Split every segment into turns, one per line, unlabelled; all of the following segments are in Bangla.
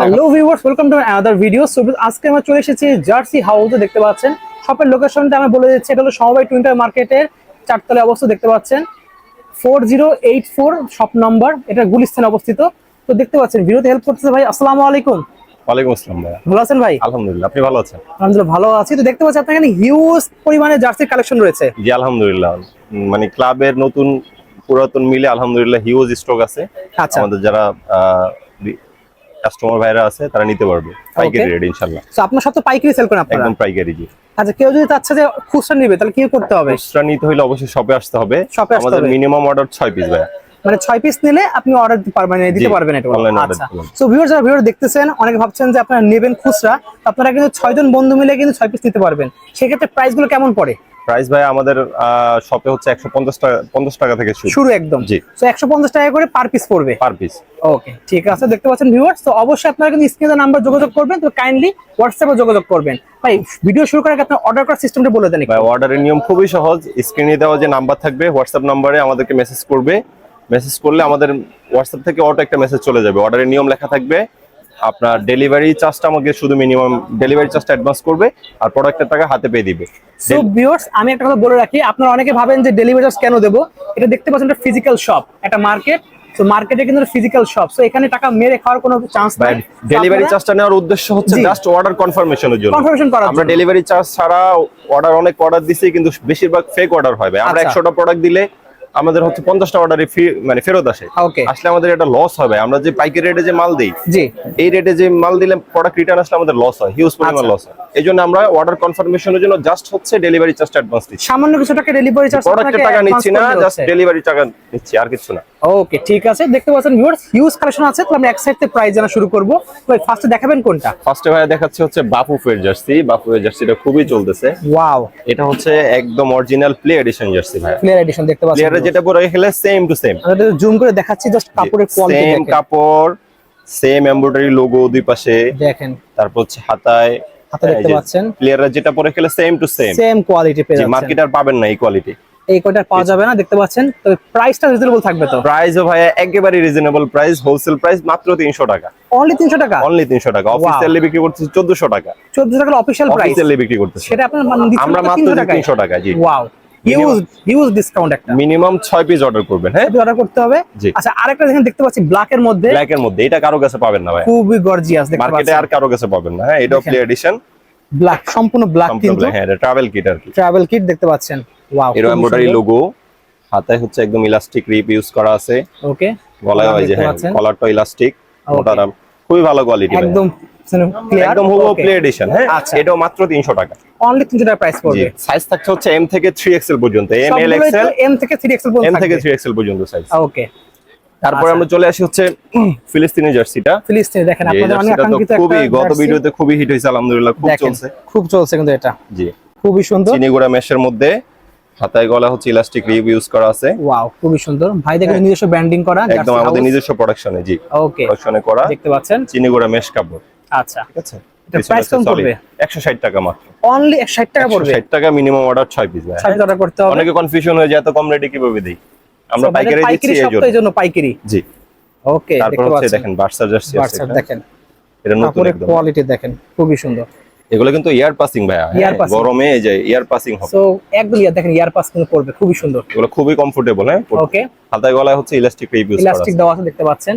Hello viewers welcome to another video so আজকে আমরা চলে এসেছি জার্সি হাউসে দেখতে পাচ্ছেন। শপের লোকেশনটা আমি বলে দিচ্ছি এটা হলো সমবায় টুইন্টার মার্কেটের চারতলায় অবস্থিত দেখতে পাচ্ছেন। Four zero eight four shop number এটা গুলিস্তানে অবস্থিত। তো দেখতে পাচ্ছেন ভিডিওতে হেল্প করতেছে ভাই আসসালামু আলাইকুম।
ওয়ালাইকুম আসসালাম ভাইয়া।
ভালো আছেন ভাই?
আলহামদুলিল্লাহ আপনি ভালো আছেন?
আলহামদুলিল্লাহ ভালো আছি। তো দেখতে পাচ্ছি আপনার এখানে হিউজ পরিমাণে জার্সির কালেকশন রয়েছে।
জি আলহামদুলিল্লাহ। মানে ক্লাবের নতুন পুরাতন মিলে আলহামদুলিল্লাহ হিউজ স্টক আছে।
আচ্ছা।
আমাদের যারা কাস্টমার ভাইরা আছে তারা নিতে পারবে। পাইকারি রেট ইনশাল্লাহ।
তো আপনার তো পাইকারি সেল করেন আপনারা?
একদম পাইকারি জি
আচ্ছা কেউ যদি চাচ্ছে যে খুচরা নিবে তাহলে কি করতে হবে?
খুচরা নিতে হলে অবশ্যই শপে আসতে হবে। আমাদের মিনিমাম অর্ডার ছয় পিস ভাইয়া।
মানে ছয় পিস নিলে আপনি অর্ডার দিতে পারবেন দিতে পারবেন এটা। আচ্ছা। সো ভিউয়ার যারা ভিডিও দেখতেছেন অনেকে ভাবছেন যে আপনারা নেবেন খুচরা আপনারা কিন্তু ছয়জন বন্ধু মিলে কিন্তু ছয় পিস নিতে পারবেন। সেক্ষেত্রে প্রাইসগুলো কেমন পড়ে?
প্রাইস ভাই আমাদের শপে হচ্ছে একশো পঞ্চাশ টাকা পঞ্চাশ টাকা থেকে শুরু।
শুরু একদম।
জি।
তো একশো পঞ্চাশ টাকা করে পার পিস পড়বে।
পার পিস
ওকে ঠিক আছে। দেখতে পাচ্ছেন ভিউয়ার্স তো অবশ্যই আপনারা কিন্তু স্ক্রিনে নাম্বার যোগাযোগ করবেন তো কাইন্ডলি হোয়াটসঅ্যাপে যোগাযোগ করবেন। ভাই ভিডিও শুরু করার আগে আপনার অর্ডার করার সিস্টেমটা বলে দেন
ভাই অর্ডারের নিয়ম খুবই সহজ। স্ক্রিনে দেওয়া যে নাম্বার থাকবে হোয়াটসঅ্যাপ নাম্বারে আমাদেরকে মেসেজ করবে। মেসেজ করলে আমাদের হোয়াটসঅ্যাপ থেকে অটো একটা মেসেজ চলে যাবে। অর্ডারের নিয়ম লেখা থাকবে আপনার ডেলিভারি চার্জটা আমাকে শুধু মিনিমাম ডেলিভারি চার্জটা অ্যাডভান্স করবে আর প্রোডাক্টের টাকা হাতে পেয়ে দিবে।
সো ভিউয়ার্স আমি একটা কথা বলে রাখি আপনারা অনেকে ভাবেন যে ডেলিভারি চার্জ কেন দেবো? এটা দেখতে পাচ্ছেন একটা ফিজিক্যাল শপ একটা মার্কেট তো মার্কেটে কিন্তু ফিজিক্যাল শপ সো এখানে টাকা মেরে খাওয়ার কোনো চান্স নাই।
ডেলিভারি চার্জটা নেওয়ার উদ্দেশ্য হচ্ছে জাস্ট অর্ডার কনফার্মেশনের জন্য।
কনফার্মেশন করার
আমরা। ডেলিভারি চার্জ ছাড়া অর্ডার অনেক অর্ডার দিছি কিন্তু বেশিরভাগ ফেক অর্ডার হয় ভাই। আমরা
আচ্ছা।
একশোটা প্রোডাক্ট দিলে আমাদের হচ্ছে পঞ্চাশটা অর্ডারে মানে ফেরত আসে। আসলে আমাদের এটা লস হবে। আমরা যে পাইকারি রেটে যে মাল দিই এই রেটে যে মাল দিলে প্রোডাক্ট রিটার্ন আসলে আমাদের লস হয় হিউজ পরিমাণ
আচ্ছা।
লস হয়। এই জন্য আমরা অর্ডার কনফার্মেশনের জন্য জাস্ট হচ্ছে ডেলিভারি চার্জ অ্যাডভান্স দিচ্ছি।
সামান্য কিছু টাকা ডেলিভারি চার্জ
প্রোডাক্টের টাকা নিচ্ছি না জাস্ট ডেলিভারি টাকা নিচ্ছি আর কিছু না।
ওকে ঠিক আছে। দেখতে পাচ্ছেন ভিউয়ার্স হিউজ কালেকশন আছে। তো আমরা এক সাইড থেকে প্রাইস জানা শুরু করব। ভাই ফার্স্টে দেখাবেন কোনটা?
ফার্স্টে ভাই দেখাচ্ছে হচ্ছে বাপু ফের জার্সি বাপু এর জার্সিটা খুবই চলতেছে।
ওয়াও
এটা হচ্ছে একদম অরিজিনাল প্লে এডিশন জার্সি ভাই
এডিশন দেখতে পাচ্ছেন।
প্লেয়ারে যেটা পরে খেলে সেম টু সেম
জুম করে দেখাচ্ছি জাস্ট কাপড়ের কোয়ালিটি
সেম কাপড় সেম এমব্রয়ডারি লোগো দুই পাশে।
দেখেন।
তারপর হচ্ছে হাতায়।
হাতে দেখতে পাচ্ছেন।
প্লেয়াররা যেটা পরে খেলে same to same
same quality পেয়ে যাচ্ছেন।
মার্কেট আর পাবেন না এই কোয়ালিটি
এই পাওয়া যাবে না দেখতে পাচ্ছেন। তবে প্রাইসটা রিজনেবল থাকবে তো?
প্রাইসও ভাই একেবারে রিজনেবল প্রাইস হোলসেল প্রাইস মাত্র তিনশো টাকা।
অনলি 300 টাকা?
অনলি তিনশো টাকা। অফিসিয়ালি বিক্রি করতেছি চোদ্দশো টাকা।
1400 টাকা অফিশিয়াল প্রাইস
অফিসিয়ালি বিক্রি করতেছি।
সেটা আপনার
আমরা
মাত্র
মাত্র
300
তিনশো টাকা জি।
ওয়াও হিউজ হিউজ ডিসকাউন্ট একটা।
মিনিমাম পিস অর্ডার করবেন হ্যাঁ?
অর্ডার করতে হবে। আচ্ছা আরেকটা দেখেন দেখতে পাচ্ছি ব্ল্যাক এর মধ্যে।
ব্ল্যাক এর মধ্যে এটা কারও কাছে পাবেন না ভাই।
খুবই গর্জিয়াস দেখতে
মার্কেটে আর কারও কাছে পাবেন না হ্যাঁ? প্লে এডিশন
ব্ল্যাক সম্পূর্ণ ব্ল্যাক কিন্তু।
হ্যাঁ এটা ট্রাভেল কিট আর কি।
ট্রাভেল কিট দেখতে পাচ্ছেন। ওয়াও
এর এমব্রয়ডারি লোগো হাতায় হচ্ছে একদম ইলাস্টিক রিপ ইউজ করা আছে।
ওকে
গলায় হয় যে হ্যাঁ। কলারটা ইলাস্টিক. খুবই ভালো কোয়ালিটি
একদম ক্লিয়ার
একদম হুবহু প্লে এডিশন হ্যাঁ?
আচ্ছা।
এটাও মাত্র 300 টাকা।
অনলি 300 টাকা প্রাইস পড়বে।
সাইজ থাকছে হচ্ছে এম থেকে 3XL পর্যন্ত এম এল
সবগুলোই তো থেকে 3XL পর্যন্ত
এম থেকে 3XL পর্যন্ত সাইজ
ওকে
তারপরে
আচ্ছা।
আমরা চলে আসি হচ্ছে ফিলিস্তিনি জার্সিটা।
ফিলিস্তিনি দেখেন আপনাদের অনেক
জার্সিটা তো খুবই গত ভিডিওতে খুবই হিট হয়েছে আলহামদুলিল্লাহ খুব চলছে।
খুব চলছে কিন্তু এটা।
জি।
খুবই সুন্দর।
চিনিগুড়া মেশের মধ্যে হাতায় গলা হচ্ছে ইলাস্টিক রিপ ইউজ করা আছে।
ওয়াও খুবই সুন্দর। ভাই দেখেন নিজস্ব ব্র্যান্ডিং করা
একদম আমাদের নিজস্ব প্রোডাকশনে জি।
ওকে
প্রোডাকশনে করা
দেখতে পাচ্ছেন।
চিনিগুড়া মেশ কাপড়
আচ্ছা।
ঠিক আছে? টাকা মাত্র।
অনলি 160 টাকা পড়বে?
ষাট টাকা মিনিমাম অর্ডার ছয় পিস
অর্ডার করতে হবে।
অনেকে কনফিউশন হয়ে যায় এত কম রেটে কীভাবে দিই? আমরা পাইকারি দিচ্ছি এই জন্য।
তো এই জন্য পাইকারি?
জি।
ওকে
তারপর হচ্ছে দেখেন বার্সা জার্সি আছে
দেখেন।
এটা নতুন একদম।
কোয়ালিটি দেখেন খুবই সুন্দর।
এগুলো কিন্তু ইয়ার পাসিং ভাইয়া।
Ear
হ্যাঁ, গরমে এই যে ইয়ার পাসিং হবে।
সো একদম ইয়ার দেখেন ইয়ার পাস কিন্তু পড়বে খুবই সুন্দর।
এগুলো খুবই কমফোর্টেবল হ্যাঁ?
ওকে
হাতায় গলায় হচ্ছে ইলাস্টিক রিপ ইউজ করা
ইলাস্টিক দেওয়া আছে দেখতে পাচ্ছেন।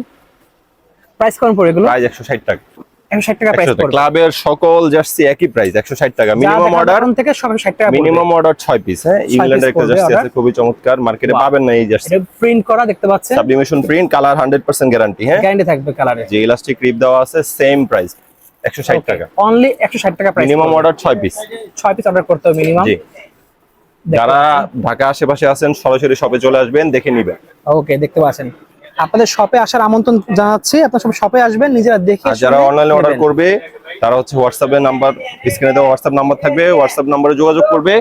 প্রাইস কম পড়ে এগুলো?
প্রাইস একশো ষাট টাকা।
160 টাকা প্রাইস পড়বে।
ক্লাবের সকল জার্সি একই প্রাইস একশো ষাট টাকা। মিনিমাম অর্ডার
থেকে 160 টাকা
মিনিমাম অর্ডার ছয় পিস হ্যাঁ? ইংল্যান্ডের একটা জার্সি আছে খুবই চমৎকার। মার্কেটে পাবেন না এই জার্সি
এটা প্রিন্ট করা দেখতে পাচ্ছেন?
Sublimation print colour hundred percent guarantee হ্যাঁ?
গ্যারান্টি থাকবে কালারে
যে ইলাস্টিক রিপ দেওয়া আছে সেম প্রাইস একশো ষাট টাকা।
অনলি 160 টাকা প্রাইস
মিনিমাম অর্ডার ছয় পিস
6 পিস অর্ডার করতে হবে মিনিমাম
জি। যারা ঢাকা আশেপাশে আছেন সরাসরি শপে চলে আসবেন দেখে নিবেন।
ওকে দেখতে পাচ্ছেন। আপনাদের শপে আসার আমন্ত্রণ জানাচ্ছি। আপনারা সব শপে আসবেন নিজেরা দেখে
যারা অনলাইনে অর্ডার করবে তারা হচ্ছে হোয়াটসঅ্যাপে নাম্বার স্ক্রিনে দেওয়া হোয়াটসঅ্যাপ নাম্বার থাকবে হোয়াটসঅ্যাপ নাম্বারে যোগাযোগ করবে।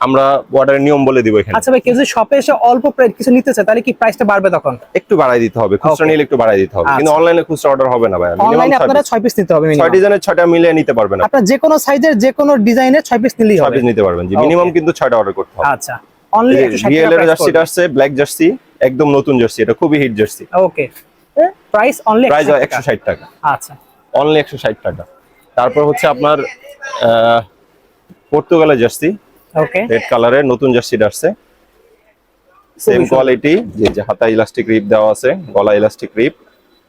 আমরা অর্ডারের নিয়ম বলে দিব এখানে।
আচ্ছা ভাই কেউ যদি শপে এসে অল্প প্রাইস কিছু নিতে চায় তাহলে কি প্রাইসটা বাড়বে তখন?
একটু বাড়াই দিতে হবে খুচরা নিলে একটু বাড়াই দিতে হবে। কিন্তু
আচ্ছা।
অনলাইনে খুচরা অর্ডার হবে না ভাই।
অনলাইনে আপনারা 6 পিস নিতে হবে মিনিমাম
ডিজাইনের ছয়টা মিলে নিতে পারবেন
আপনার যে কোনো সাইজের যে কোনো ডিজাইনের 6 পিস নিলেই হবে।
পিস নিতে পারবেন জি। মিনিমাম কিন্তু ছয়টা অর্ডার করতে হবে।
আচ্ছা। অনলি 160
রিয়েল
টাকা প্রাইস
আসছে ব্ল্যাক জার্সি। একদম নতুন জার্সি এটা খুবই hit jersey
okay price only
price একশো ষাট টাকা।
আচ্ছা।
অনলি একশো ষাট টাকা। তারপর হচ্ছে আপনার পর্তুগালের জার্সি
ওকে
রেড কালারের নতুন জার্সিটা আসছে। সেম কোয়ালিটি যে হাতা ইলাস্টিক রিপ দেওয়া আছে গলা ইলাস্টিক রিপ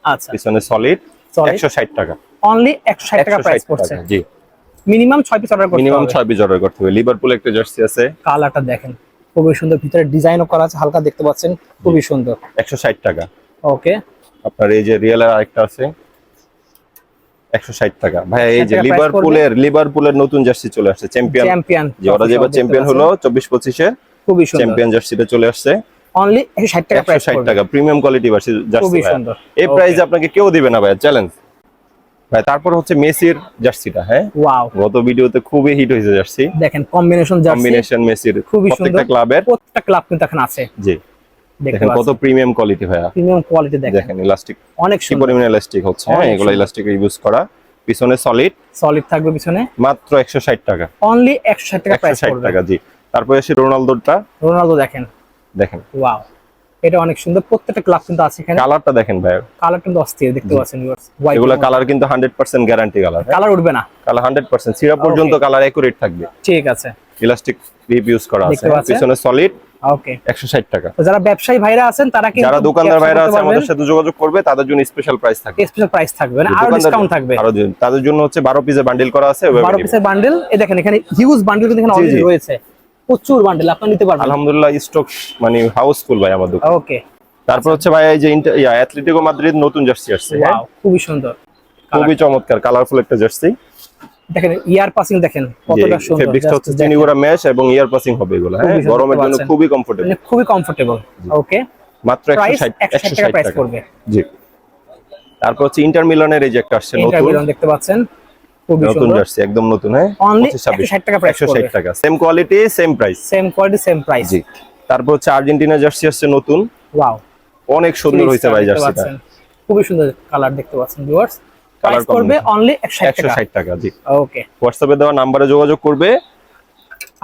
আচ্ছা।
পিছনে সলিড
Solid।
একশো ষাট টাকা।
অনলি একশো ষাট টাকা প্রাইস
160
পড়ছে।
জি।
মিনিমাম ছয় পিস অর্ডার করতে হবে
মিনিমাম
হবে।
ছয় পিস অর্ডার করতে হবে। লিভারপুল একটা জার্সি আছে।
কালারটা দেখেন। খুবই সুন্দর। ভিতরে ডিজাইনও করা আছে হালকা দেখতে পাচ্ছেন খুবই সুন্দর।
একশো ষাট টাকা।
ওকে।
আপনার এই যে রিয়েলের আরেকটা আছে একশো ষাট টাকা। ভাই এই যে লিভারপুলের লিভারপুলের নতুন জার্সি চলে আসছে চ্যাম্পিয়ন
চ্যাম্পিয়ন
যে ওরা যেবার চ্যাম্পিয়ন হলো চব্বিশ পঁচিশে
খুবই সুন্দর।
চ্যাম্পিয়ন জার্সিটা চলে আসছে।
অনলি একশো ষাট টাকা
একশো
প্রাইস
ষাট টাকা প্রিমিয়াম কোয়ালিটি জার্সি ভাইয়া।
সুন্দর।
এই. প্রাইসে আপনাকে কেউ দিবে না ভাই চ্যালেঞ্জ ভাই তারপর হচ্ছে মেসির জার্সিটা হ্যাঁ?
ওয়াও
গত ভিডিওতে খুবই হিট হয়েছে জার্সি।
দেখেন কম্বিনেশন জার্সি।
কম্বিনেশন মেসির
খুবই
প্রত্যেকটা ক্লাবের
প্রত্যেকটা ক্লাব কিন্তু এখন আছে।
জি। দেখেন কত প্রিমিয়াম কোয়ালিটি ভাইয়া।
প্রিমিয়াম কোয়ালিটি দেখেন।
দেখেন ইলাস্টিক
অনেক সুন্দর।
পরিমাণে ইলাস্টিক হচ্ছে হ্যাঁ? এগুলো ইলাস্টিক ইউজ করা। পিছনে সলিড
সলিড থাকবে পিছনে।
মাত্র একশো ষাট টাকা।
অনলি একশো ষাট টাকা প্রাইস পড়বে।
টাকা জি। তারপরে এসে রোনালদোটা।
রোনালদো দেখেন।
দেখেন।
ওয়াও এটা অনেক সুন্দর। প্রত্যেকটা ক্লাব কিন্তু আছে এখানে।
কালারটা দেখেন ভাই
কালার কিন্তু অস্থির দেখতে পাচ্ছেন
এগুলো কালার কিন্তু hundred percent guarantee colour
colour উঠবে না।
কালার হান্ড্রেড পার্সেন্ট সিরা পর্যন্ত কালার একুরেট থাকবে।
ঠিক আছে।
ইলাস্টিক রিপ করা আছে। পিছনে সলিড
ওকে
একশো ষাট টাকা।
যারা ব্যবসায়ী ভাইরা আছেন তারা কিন্তু
যারা দোকানদার ভাইরা আছে আমাদের সাথে যোগাযোগ করবে তাদের জন্য স্পেশাল প্রাইস থাকবে।
স্পেশাল প্রাইস থাকবে আরও
দোকানদার-
ডিসকাউন্ট থাকবে।
আরও তাদের জন্য হচ্ছে বারো পিসের বান্ডিল করা আছে ওইভাবে
বারো
নিবে।
পিসের বান্ডেল এই দেখেন এখানে হিউজ বান্ডেল কিন্তু এখানে অলরেডি রয়েছে। প্রচুর বান্ডেল আপনি নিতে পারবেন।
আলহামদুলিল্লাহ স্টক মানে হাউসফুল ভাই আমাদের
ওকে
তারপর হচ্ছে ভাই এই যে অ্যাথলেটিকো মাদ্রিদ নতুন জার্সি আসছে হ্যাঁ?
ওয়াও খুবই সুন্দর।
খুবই চমৎকার কালারফুল একটা জার্সি
দেখেন ইয়ার পাসিং দেখেন কতটা সুন্দর
ফেব্রিক্সটা হচ্ছে। চিনিগুড়া ম্যাশ এবং ইয়ার পাসিং হবে এগুলো হ্যাঁ? গরমের জন্য খুবই কমফোর্টেবল
মানে খুবই কমফোর্টেবল ওকে
মাত্র
প্রাইস
160
টাকা প্রাইস পড়বে।
জি। তারপর হচ্ছে ইন্টার মিলানের এই যে একটা আসছে নতুন।
ইন্টারভিউ দেখতে পাচ্ছেন খুবই
নতুন জার্সি একদম নতুন হ্যাঁ?
অনলি 160 টাকা প্রাইস
160 টাকা same quality same price
same quality same price
জি। তারপর হচ্ছে আর্জেন্টিনা জার্সি আসছে নতুন।
ওয়াও
অনেক সুন্দর হয়েছে ভাই জার্সিটা।
খুবই সুন্দর কালার দেখতে পাচ্ছেন ভিউয়ার্স পড়বে
combination।
অনলি 160 টাকা।
জি।
ওকে
হোয়াটসঅ্যাপে দেওয়া নাম্বারে যোগাযোগ করবে।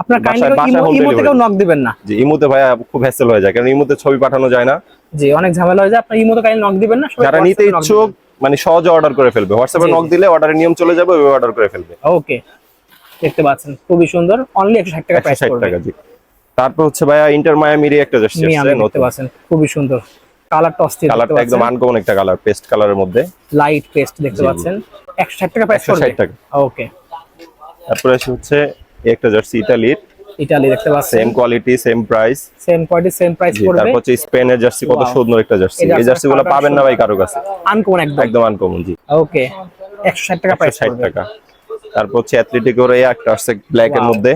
আপনার কাইন্ডলি
বাসায়
ইমো
home
ইমো থেকেও
delivery।
নক দিবেন না।
জি ইমুতে ভাই খুব হ্যাসেল হয়ে যায় কারণ ইমুতে ছবি পাঠানো যায় না।
জি অনেক ঝামেলা হয়ে যায়। আপনার ইমো তো কাইন্ডলি নক দিবেন না
যারা নিতে ইচ্ছুক মানে সহজে অর্ডার করে ফেলবে। হোয়াটসঅ্যাপে নক দিলে অর্ডারের নিয়ম চলে যাবে ওই অর্ডার করে ফেলবে।
ওকে দেখতে পাচ্ছেন খুবই সুন্দর। অনলি 160 টাকা প্রাইস
ষাট
পড়বে।
টাকা জি। তারপর হচ্ছে ভাইয়া ইন্টার মায়ামিরি একটা জার্সি আসছে
দেখতে পাচ্ছেন খুবই সুন্দর। কালারটা অস্থির
কালারটা একদম আনকমন একটা কালার পেস্ট কালারের মধ্যে।
লাইট পেস্ট দেখতে। পাচ্ছেন। 160 টাকা প্রাইস
160 টাকা।
ওকে
তারপরে হচ্ছে একটা জার্সি ইতালির
ইতালি দেখতে পাচ্ছেন।
Same quality same price
same quality same price পড়বে।
তারপর হচ্ছে স্পেনের জার্সি কত সুন্দর একটা জার্সি
এই
এই
জার্সিটার
জার্সি গুলো
colourটা
পাবেন না ভাই কারও কাছে।
আনকমন একদম।
একদম আনকমন জি।
ওকে 160 টাকা প্রাইস
160 টাকা। তারপর হচ্ছে অ্যাথলেটিকোর এই একটা আসছে ব্ল্যাক এর মধ্যে।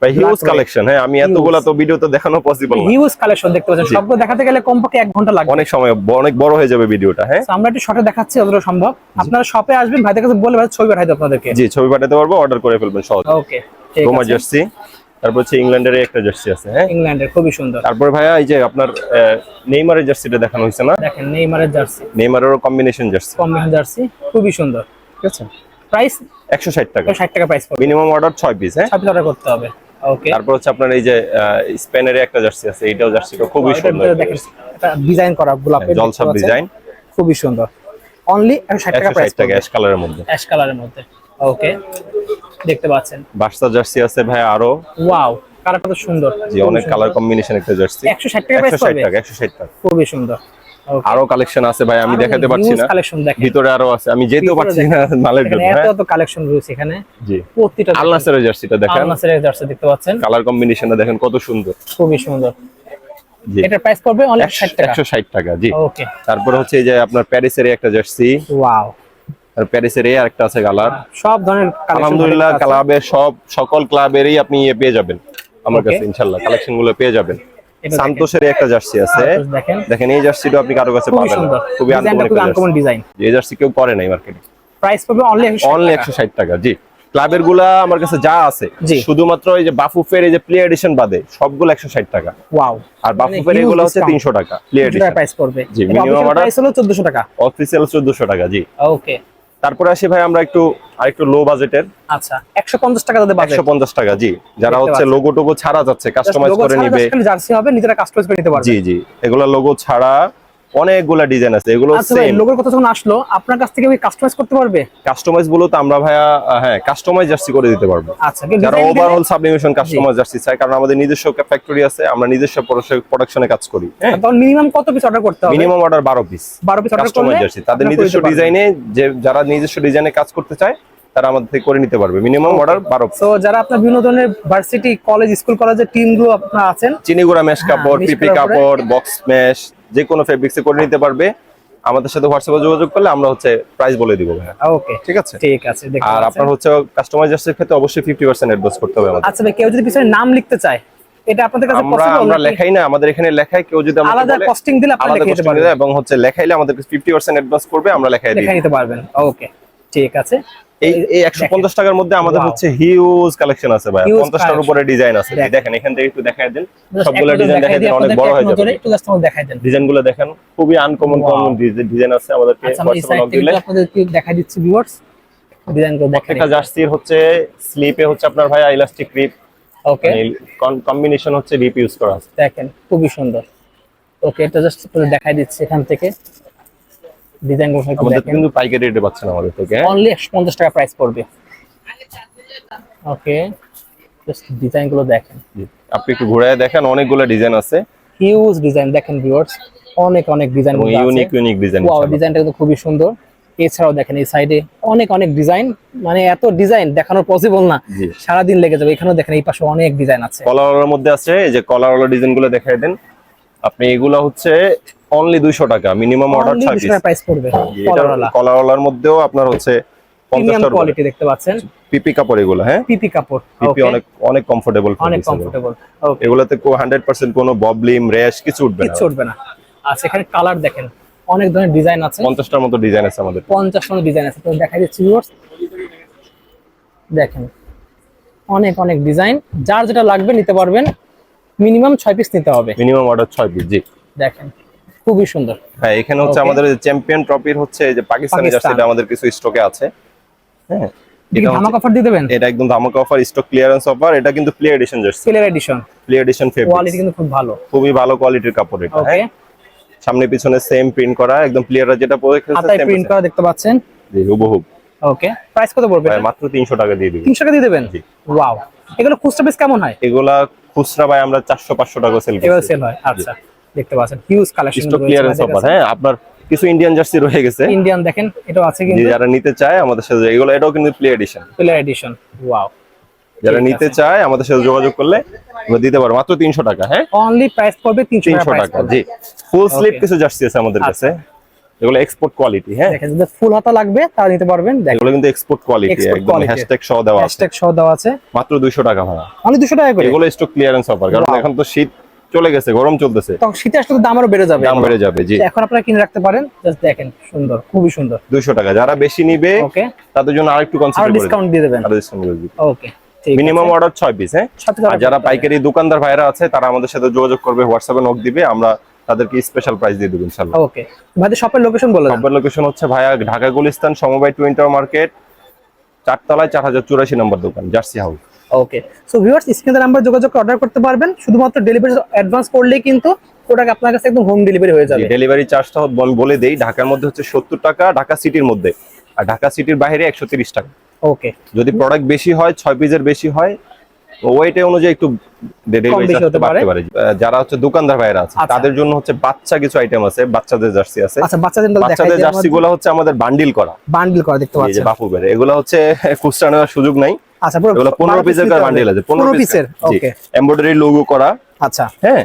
ভাই হিউজ কালেকশন হ্যাঁ আমি এতগুলা তো ভিডিওতে দেখানো পসিবল না।
হিউজ কালেকশন দেখতে পাচ্ছেন। সবগুলো দেখাতে গেলে কমপক্ষে এক ঘণ্টা লাগবে।
অনেক সময় অনেক বড় হয়ে যাবে ভিডিওটা হ্যাঁ?
আমরা একটু শর্টে দেখাচ্ছি যতটা সম্ভব। আপনারা শপে আসবেন ভাইদের কাছে বলে ভাই ছবি পাঠাই দেবো আপনাদেরকে।
জি ছবি পাঠাতে পারব অর্ডার করে ফেলবেন সহজ।
ওকে
রোমা জার্সি তারপর হচ্ছে ইংল্যান্ডের একটা জার্সি আছে হ্যাঁ?
ইংল্যান্ডের খুবই সুন্দর।
তারপরে ভাইয়া এই যে আপনার নেইমারের জার্সিটা দেখানো হয়েছে না?
দেখেন নেইমারের জার্সি
নেইমারেরও কম্বিনেশন জার্সি
কম্বিনেশন জার্সি খুবই সুন্দর।
ঠিক আছে?
প্রাইস
একশো ষাট টাকা।
ষাট টাকা প্রাইস পড়বে।
মিনিমাম অর্ডার ছয় পিস হ্যাঁ?
সাথে অর্ডার করতে হবে। ওকে
তারপর হচ্ছে আপনার এই যে স্পেনের একটা জার্সি আছে এইটাও জার্সিটা খুবই সুন্দর।
ডিজাইন করা গোলাপের
জলছাপ ডিজাইন
খুবই সুন্দর। অনলি ষাট টাকা
একশো
প্রাইস
টাকা অ্যাশ কালারের মধ্যে।
অ্যাশ কালারের মধ্যে। ওকে দেখতে পাচ্ছেন।
বার্সা জার্সি আছে ভাই আরও।
ওয়াও কালারটা তো সুন্দর।
জি অনেক কালার কম্বিনেশন একটা জার্সি
একশো ষাট টাকা প্রাইস
একশো ষাট
পড়বে।
টাকা।
খুবই সুন্দর.
আরও কালেকশন আছে ভাই আমি দেখাতে পারছি না। ভিতরে আরও আছে আমি যেতেও পারছি না মালের জন্য
এত
হ্যাঁ?
এত কালেকশন রয়েছে এখানে।
জি।
প্রতিটা
আল নাসেরের জার্সিটা দেখেন।
আল নাসেরের জার্সি দেখতে পাচ্ছেন।
কালার কম্বিনেশনটা দেখেন কত সুন্দর।
খুবই সুন্দর।
জি।
এটার প্রাইস পড়বে অনলি ষাট টাকা।
একশো ষাট টাকা জি।
ওকে
তারপরে হচ্ছে এই যে আপনার প্যারিসের একটা জার্সি
ওয়াও
আর প্যারিসের এই আরেকটা আছে কালার
সব ধরনের collection
আলহামদুলিল্লাহ
আছে।
ক্লাবের সব সকল ক্লাবেরই আপনি পেয়ে যাবেন। আমার কাছে ইনশাল্লাহ কালেকশনগুলো পেয়ে যাবেন।
এটা।
সান্তোষের একটা জার্সি আছে।
দেখেন।
এই জার্সিটা আপনি কারও কাছে পাবেন খুবই
আনকমন ডিজাইন
এই জার্সি কেউ পরে নাই মার্কেটে
প্রাইস পড়বে অনলি
অনলি একশো ষাট টাকা। জি। ক্লাবেরগুলা আমার কাছে যা আছে শুধুমাত্র এই যে বাফুফের এই যে প্লে এডিশন বাদে সবগুলো একশো ষাট টাকা।
ওয়াও
আর বাফুফের এগুলো হচ্ছে
discount।
তিনশো টাকা প্লে এডিশন
প্রাইস পড়বে।
জি, order-
প্রাইস হলো 1400 টাকা।
অফিসিয়াল চোদ্দশো টাকা জি।
ওকে
তারপরে আসি ভাই আমরা একটু আরেকটু লো বাজেটের
আচ্ছা 150 টাকা তাদের বাজেট
একশো পঞ্চাশ টাকা জি। যারা হচ্ছে লোগো টোগো ছাড়া যাচ্ছে কাস্টমাইজ করে নিবে।
জার্সি হবে নিজেরা কাস্টমাইজ করে নিতে পারবে।
জি জি। এগুলা লোগো ছাড়া অনেকগুলা ডিজাইন আছে এগুলো
আচ্ছা
সেম
লোগোর কথা যখন আসলো আপনার কাছ থেকে কাস্টমাইজ করতে পারবে?
কাস্টমাইজ বলো তো আমরা ভাইয়া হ্যাঁ কাস্টমাইজ জার্সি করে দিতে পারব।
আচ্ছা
যারা ওভারঅল সাবলিমেশন কাস্টমাইজ জার্সি চাই কারণ আমাদের নিজস্ব ফ্যাক্টরি আছে আমরা নিজস্ব প্রোডাকশনে কাজ করি। হ্যাঁ
তখন মিনিমাম কত পিস অর্ডার করতে হবে?
মিনিমাম অর্ডার বারো পিস
বারো পিস অর্ডার
কাস্টমাইজ
করলে
জার্সি তাদের নিজস্ব। ডিজাইনে যে যারা নিজস্ব ডিজাইনে কাজ করতে চায় তারা আমাদের থেকে করে নিতে পারবে। মিনিমাম অর্ডার বারো
তো যারা আপনার বিভিন্ন ধরনের ভার্সিটি কলেজ স্কুল কলেজের টিমগুলো আপনার আছেন
চিনিগুড়া মেশ কাপড় পিপি
কাপড়
বক্স মেশ যে কোনো ফেব্রিক্সে করে নিতে পারবে। আমাদের সাথে হোয়াটসঅ্যাপে যোগাযোগ করলে আমরা হচ্ছে প্রাইস বলে দিব ভাইয়া।
ওকে
ঠিক আছে?
ঠিক আছে দেখতে
আর। আপনার হচ্ছে কাস্টমাইজ জার্সির ক্ষেত্রে অবশ্যই ফিফটি পার্সেন্ট অ্যাডভান্স করতে হবে আমাদের।
আচ্ছা ভাই কেউ যদি পিছনে নাম লিখতে চায় এটা আপনাদের কাছে
আমরা
পসিবল
আমরা লেখাই না আমাদের এখানে লেখায় কেউ যদি আমাকে
আলাদা কস্টিং দিলে আপনারা লিখে দিতে পারবেন।
এবং হচ্ছে লেখাইলে আমাদের ফিফটি পার্সেন্ট অ্যাডভান্স করবে আমরা লেখাই দিই।
লেখা নিতে পারবেন। ওকে ঠিক আছে।
এই এই একশো পঞ্চাশ টাকার মধ্যে আমাদের হচ্ছে হিউজ কালেকশন আছে ভাই
Huge
পঞ্চাশটার
collection.
উপরে ডিজাইন আছে।
দেখেন।
এখান থেকে একটু দেন। সবগুলো ডিজাইন
দেখাই
দেখাই দেন অনেক বড় হয়ে যাবে।
একটু জাস্ট আমাকে দেন।
ডিজাইন দেখেন খুবই আনকমন কমন ডিজাইন আছে। আমাদেরকে
আচ্ছা আমি এই
হোয়াটসঅ্যাপে
সাইড
দিলে।
আপনাদেরকে দেখাই দিচ্ছি ভিউয়ার্স ডিজাইন দেখেন।
একটা জার্সির হচ্ছে স্লিপে হচ্ছে আপনার ভাই ইলাস্টিক রিপ
ওকে
কম্বিনেশন হচ্ছে রিপ ইউজ করা আছে।
দেখেন খুবই সুন্দর। ওকে এটা জাস্ট দেখাই দিচ্ছি এখান থেকে। ডিজাইনগুলো
আমাদের কিন্তু পাইকারি রেটে পাচ্ছেন আমাদের থেকে?
অনলি একশো পঞ্চাশ টাকা প্রাইস পড়বে। ওকে জাস্ট ডিজাইনগুলো দেখেন।
আপনি একটু ঘুরে দেখেন অনেকগুলো ডিজাইন আছে।
হিউজ ডিজাইন দেখেন ভিউয়ার্স অনেক অনেক ডিজাইন
এবং ইউনিক ইউনিক ডিজাইন
ওয়াও ডিজাইনটা কিন্তু খুবই সুন্দর। এছাড়াও দেখেন এই সাইডে অনেক অনেক ডিজাইন মানে এত ডিজাইন দেখানো পসিবল না।
জি।
সারা দিন লেগে যাবে। এখানেও দেখেন এই পাশে অনেক ডিজাইন আছে।
কলার মধ্যে আছে এই যে কলার ডিজাইনগুলো দেখাই দেন। আপনি এগুলো হচ্ছে অনলি দুইশো টাকা মিনিমাম অর্ডার
অনলি
ছয়
দুশো
পিস
টাকা প্রাইস পড়বে কলারওয়ালা
কলার মধ্যেও আপনার হচ্ছে
প্রিমিয়াম কোয়ালিটি দেখতে পাচ্ছেন।
পিপি কাপড় এগুলো হ্যাঁ?
পিপি কাপড়
পিপি অনেক অনেক কমফোর্টেবল
অনেক কমফোর্টেবল
এগুলোতে হান্ড্রেড পার্সেন্ট কোনো ববলিম র্যাশ কিছু উঠবে না।
কিচ্ছু উঠবে না। আচ্ছা এখানে কালার দেখেন। অনেক ধরনের ডিজাইন আছে।
পঞ্চাশটার মতো ডিজাইন আছে আমাদের।
পঞ্চাশ মতো ডিজাইন আছে। তো দেখা যাচ্ছে ভিউয়ার্স দেখেন অনেক অনেক ডিজাইন যার যেটা লাগবে নিতে পারবেন। মিনিমাম ছয় পিস নিতে হবে।
মিনিমাম অর্ডার ছয় পিস জি।
দেখেন। খুবই সুন্দর।
হ্যাঁ এখানে হচ্ছে. আমাদের চ্যাম্পিয়ন ট্রফির হচ্ছে এই যে পাকিস্তানি। জার্সিটা আমাদের কিছু স্টকে আছে। হ্যাঁ
এটা
এটা
অফার দিয়ে দেবেন?
এটা একদম ধামাকা অফার স্টক ক্লিয়ারেন্স অফার এটা কিন্তু play edition jersey
সিলের edition
play edition fabric quality
কিন্তু খুব ভালো।
খুবই ভালো কোয়ালিটির কাপড় এটা
ওকে
হ্যাঁ। সামনে পিছনে সেম প্রিন্ট করা একদম প্লেয়াররা যেটা পরে খেলছে same
প্রিন্ট করা দেখতে পাচ্ছেন।
জি হুবহুব
ওকে প্রাইস কত পড়বে
মাত্র তিনশো টাকা দিয়ে দিবি
তিনশো টাকা দিয়ে দেবেন?
জি।
ওয়াও এগুলো খুচরা পিস কেমন হয়?
এগুলা খুচরা ভাই আমরা চারশো পাঁচশো টাকা সেল
এগুলো
করছি।
সেল হয় আচ্ছা। দেখতে পাচ্ছেন huge collection
stock clearance offer হ্যাঁ আপনার কিছু ইন্ডিয়ান জার্সি রয়ে গেছে।
ইন্ডিয়ান দেখেন এটাও আছে কিন্তু।
যারা নিতে চায় আমাদের সাথে এগুলো এটাও কিন্তু প্লে এডিশন
সিলের এডিশন ওয়াও
যারা নিতে চায় আমাদের সাথে যোগাযোগ করলে আমরা দিতে পারব মাত্র তিনশো টাকা হ্যাঁ?
অনলি প্রাইস পড়বে তিনশো
তিনশো
টাকা
টাকা জি। ফুল স্লিপ কিছু জার্সি আছে আমাদের কাছে। এগুলো এক্সপোর্ট কোয়ালিটি হ্যাঁ?
দেখেন যদি ফুল হাতা লাগবে তারা নিতে পারবেন। দেখেন।
এগুলো কিন্তু এক্সপোর্ট কোয়ালিটি একদম হ্যাশট্যাগ সহ দেওয়া আছে।
হ্যাশট্যাগ সহ দেওয়া আছে।
মাত্র দুইশো টাকা ভাড়া।
অনলি দুশো টাকা করে?
এগুলো স্টক ক্লিয়ারেন্স অফার কারণ এখন তো শীত চলে গেছে গরম চলতেছে।
তখন শীতে আসলে তো দাম আরও বেড়ে যাবে।
দাম বেড়ে যাবে জি।
এখন আপনারা কিনে রাখতে পারেন জাস্ট দেখেন সুন্দর খুবই সুন্দর।
দুইশো টাকা যারা বেশি নিবে
ওকে।
তাদের জন্য আরেকটু
আর
কনসিডার করে
ডিসকাউন্ট দিয়ে দেবেন।
আরও ডিসকাউন্ট করে দিই
ওকে
মিনিমাম অর্ডার ছয় পিস হ্যাঁ? আর যারা পাইকারি দোকানদার ভাইরা আছে তারা আমাদের সাথে যোগাযোগ করবে হোয়াটসঅ্যাপে নক দিবে আমরা তাদেরকে স্পেশাল প্রাইস দিয়ে দেবো ইনশাল্লাহ
ওকে ভাইদের শপের লোকেশন বলে দেন।
সবার লোকেশন হচ্ছে ভাইয়া ঢাকা গুলিস্তান সমবায় টুইন্টার মার্কেট চারতলায় চার হাজার চুরাশি নম্বর দোকান jersey house
okay so viewers স্ক্রিনের নাম্বার যোগাযোগ অর্ডার করতে পারবেন। শুধুমাত্র ডেলিভারি অ্যাডভান্স করলেই কিন্তু প্রোডাক্ট আপনার কাছে একদম হোম ডেলিভারি হয়ে যাবে।
ডেলিভারি চার্জটা বলে দেই ঢাকার মধ্যে হচ্ছে সত্তর টাকা ঢাকা সিটির মধ্যে। আর ঢাকা সিটির বাইরে একশো তিরিশ টাকা।
ওকে
যদি প্রোডাক্ট বেশি হয় ছয় পিসের বেশি হয় ওয়েটে অনুযায়ী একটু ডেলিভারি
হতে পারে।
বাড়তে পারে। আহ, যারা হচ্ছে দোকানদার ভাইরা আছে। তাদের জন্য হচ্ছে বাচ্চা কিছু আইটেম আছে বাচ্চাদের জার্সি আছে।
আচ্ছা বাচ্চাদের
বাচ্চাদের জার্সি গুলো হচ্ছে আমাদের বান্ডিল করা।
বান্ডিল করা দেখতে পাচ্ছেন।
বাপু এগুলো হচ্ছে খুচরা নেওয়ার সুযোগ নাই।
আচ্ছা পুরো
এগুলো পনেরো
12
পিসের। বান্ডিল আছে
15 পিসের ওকে
এমব্রয়ডারি লোগো করা।
আচ্ছা।
হ্যাঁ?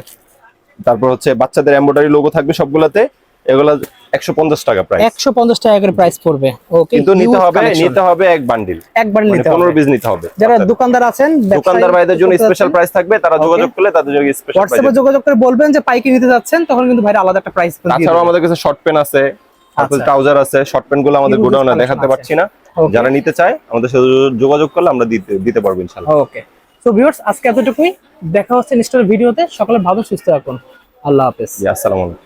তারপর হচ্ছে বাচ্চাদের এমব্রয়ডারি লোগো থাকবে সবগুলাতে। এগুলো একশো পঞ্চাশ টাকা প্রাইস
একশো পঞ্চাশ টাকা করে প্রাইস পড়বে। ওকে
কিন্তু নিতে হবে নিতে হবে এক বান্ডিল
একবার
মানে
নিতে হবে।
পিস নিতে হবে।
যারা দোকানদার আছেন
দোকানদার ভাইদের জন্য স্পেশাল প্রাইস থাকবে তারা যোগাযোগ করলে তাদের জন্য স্পেশাল
হোয়াটসঅ্যাপে যোগাযোগ করে বলবেন যে পাইকি নিতে যাচ্ছেন তখন কিন্তু ভাইরা আলাদা একটা প্রাইস
তাছাড়াও আমাদের কাছে শর্ট পেন আছে তারপর
আচ্ছা।
ট্রাউজার আছে শর্ট পেনগুলো আমাদের গোডাউনে দেখাতে। পারছি না. যারা নিতে চায় আমাদের সাথে যোগাযোগ করলে আমরা দিতে দিতে পারব ইনশাল্লাহ।
ওকে সো ভিউয়ার্স আজকে এতটুকুই। দেখা হচ্ছে নেক্সট ভিডিওতে। সকলে ভালো সুস্থ থাকুন। আল্লাহ হাফেজ।
আসসালামু আলাইকুম।